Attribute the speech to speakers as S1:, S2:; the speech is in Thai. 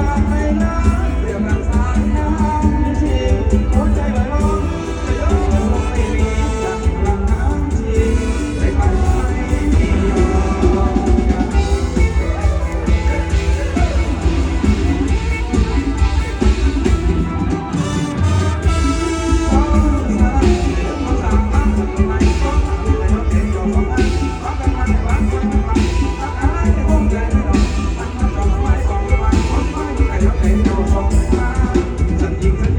S1: างานไปนะเรียบรังสรรค์นะ ทำให้เรามองไม่ว่าฉันยิ่ง